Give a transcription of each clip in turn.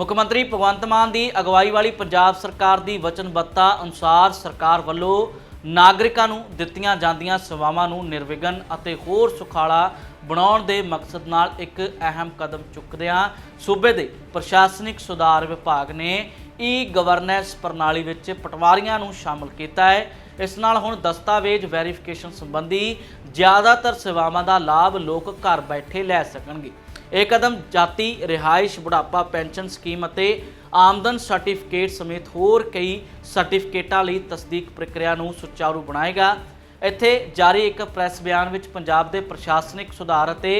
ਮੁੱਖ ਮੰਤਰੀ ਭਗਵੰਤ ਮਾਨ ਦੀ ਅਗਵਾਈ ਵਾਲੀ ਪੰਜਾਬ ਸਰਕਾਰ ਦੀ ਵਚਨਬੱਧਤਾ ਅਨੁਸਾਰ ਸਰਕਾਰ ਵੱਲੋਂ ਨਾਗਰਿਕਾਂ ਨੂੰ ਦਿੱਤੀਆਂ ਜਾਂਦੀਆਂ ਸੇਵਾਵਾਂ ਨੂੰ ਨਿਰਵਿਘਨ ਅਤੇ ਹੋਰ ਸੁਖਾਲਾ ਬਣਾਉਣ ਦੇ ਮਕਸਦ ਨਾਲ ਇੱਕ ਅਹਿਮ ਕਦਮ ਚੁੱਕਦਿਆਂ ਸੂਬੇ ਦੇ ਪ੍ਰਸ਼ਾਸਨਿਕ ਸੁਧਾਰ ਵਿਭਾਗ ਨੇ ਈ ਗਵਰਨੈਂਸ ਪ੍ਰਣਾਲੀ ਵਿੱਚ ਪਟਵਾਰੀਆਂ ਨੂੰ ਸ਼ਾਮਲ ਕੀਤਾ ਹੈ। ਇਸ ਨਾਲ ਹੁਣ ਦਸਤਾਵੇਜ਼ ਵੈਰੀਫਿਕੇਸ਼ਨ ਸੰਬੰਧੀ ਜ਼ਿਆਦਾਤਰ ਸੇਵਾਵਾਂ ਦਾ ਲਾਭ ਲੋਕ ਘਰ ਬੈਠੇ ਲੈ ਸਕਣਗੇ। ਇਹ ਕਦਮ ਜਾਤੀ, ਰਿਹਾਇਸ਼, ਬੁਢਾਪਾ, ਪੈਨਸ਼ਨ ਸਕੀਮ ਅਤੇ ਆਮਦਨ ਸਰਟੀਫਿਕੇਟ ਸਮੇਤ ਹੋਰ ਕਈ ਸਰਟੀਫਿਕੇਟਾਂ ਲਈ ਤਸਦੀਕ ਪ੍ਰਕਿਰਿਆ ਨੂੰ ਸੁਚਾਰੂ ਬਣਾਏਗਾ। ਇੱਥੇ ਜਾਰੀ ਇੱਕ ਪ੍ਰੈਸ ਬਿਆਨ ਵਿੱਚ ਪੰਜਾਬ ਦੇ ਪ੍ਰਸ਼ਾਸਨਿਕ ਸੁਧਾਰ ਅਤੇ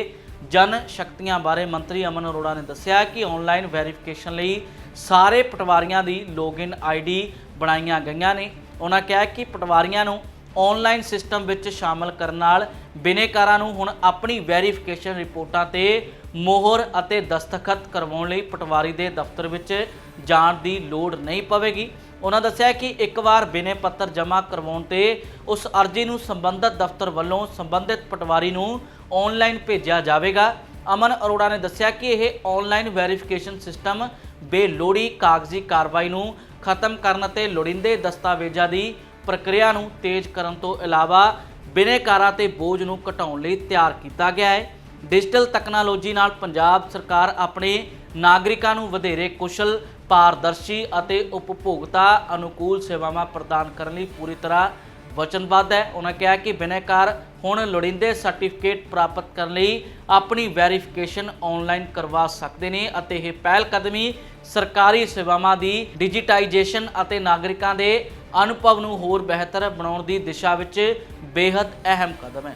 ਜਨ ਸ਼ਕਤੀਆਂ ਬਾਰੇ ਮੰਤਰੀ ਅਮਨ ਅਰੋੜਾ ਨੇ ਦੱਸਿਆ ਕਿ ਆਨਲਾਈਨ ਵੈਰੀਫਿਕੇਸ਼ਨ ਲਈ ਸਾਰੇ ਪਟਵਾਰੀਆਂ ਦੀ ਲੌਗਇਨ ਆਈਡੀ ਬਣਾਈਆਂ ਗਈਆਂ ਨੇ। ਉਹਨਾਂ ਕਿਹਾ ਕਿ ਪਟਵਾਰੀਆਂ ਨੂੰ ਆਨਲਾਈਨ ਸਿਸਟਮ ਵਿੱਚ ਸ਼ਾਮਲ ਕਰਨ ਨਾਲ ਬਿਨੇਕਾਰਾਂ ਨੂੰ ਹੁਣ ਆਪਣੀ ਵੈਰੀਫਿਕੇਸ਼ਨ ਰਿਪੋਰਟਾਂ ਤੇ ਮੋਹਰ ਅਤੇ ਦਸਤਖਤ ਕਰਵਾਉਣ ਲਈ ਪਟਵਾਰੀ ਦੇ ਦਫ਼ਤਰ ਵਿੱਚ ਜਾਣ ਦੀ ਲੋੜ ਨਹੀਂ ਪਵੇਗੀ। ਉਹਨਾਂ ਦੱਸਿਆ ਕਿ ਇੱਕ ਵਾਰ ਬਿਨੇ ਪੱਤਰ ਜਮ੍ਹਾਂ ਕਰਵਾਉਣ ਤੇ ਉਸ ਅਰਜ਼ੀ ਨੂੰ ਸੰਬੰਧਿਤ ਦਫ਼ਤਰ ਵੱਲੋਂ ਸੰਬੰਧਿਤ ਪਟਵਾਰੀ ਨੂੰ ਆਨਲਾਈਨ ਭੇਜਿਆ ਜਾਵੇਗਾ। ਅਮਨ ਅਰੋੜਾ ਨੇ ਦੱਸਿਆ ਕਿ ਇਹ ਆਨਲਾਈਨ ਵੈਰੀਫਿਕੇਸ਼ਨ ਸਿਸਟਮ ਬੇਲੋੜੀ ਕਾਗਜ਼ੀ ਕਾਰਵਾਈ ਨੂੰ ਖਤਮ ਕਰਨ ਅਤੇ ਲੋੜੀਂਦੇ ਦਸਤਾਵੇਜ਼ਾਂ ਦੀ ਪ੍ਰਕਿਰਿਆ ਨੂੰ ਤੇਜ਼ ਕਰਨ ਤੋਂ ਇਲਾਵਾ ਬਿਨੇਕਾਰਾਂ ਤੇ ਬੋਝ ਨੂੰ ਘਟਾਉਣ ਲਈ ਤਿਆਰ ਕੀਤਾ ਗਿਆ ਹੈ। ਡਿਜੀਟਲ ਤਕਨਾਲੋਜੀ ਨਾਲ ਪੰਜਾਬ ਸਰਕਾਰ ਆਪਣੇ ਨਾਗਰਿਕਾਂ ਨੂੰ ਵਧੇਰੇ ਕੁਸ਼ਲ, ਪਾਰਦਰਸ਼ੀ ਅਤੇ ਉਪਭੋਗਤਾ ਅਨੁਕੂਲ ਸੇਵਾਵਾਂ ਪ੍ਰਦਾਨ ਕਰਨ ਲਈ ਪੂਰੀ ਤਰ੍ਹਾਂ ਵਚਨਬੱਧ ਹੈ। ਉਹਨਾਂ ਕਿਹਾ ਕਿ ਬਿਨੈਕਾਰ ਹੁਣ ਲੋੜੀਂਦੇ ਸਰਟੀਫਿਕੇਟ ਪ੍ਰਾਪਤ ਕਰਨ ਲਈ ਆਪਣੀ ਵੈਰੀਫਿਕੇਸ਼ਨ ਆਨਲਾਈਨ ਕਰਵਾ ਸਕਦੇ ਨੇ ਅਤੇ ਇਹ ਪਹਿਲ ਕਦਮੀ ਸਰਕਾਰੀ ਸੇਵਾਵਾਂ ਦੀ ਡਿਜੀਟਾਈਜੇਸ਼ਨ ਅਤੇ ਨਾਗਰਿਕਾਂ ਦੇ ਅਨੁਭਵ ਨੂੰ ਹੋਰ ਬਿਹਤਰ ਬਣਾਉਣ ਦੀ ਦਿਸ਼ਾ ਵਿੱਚ ਬੇहद ਅਹਿਮ ਕਦਮ ਹੈ।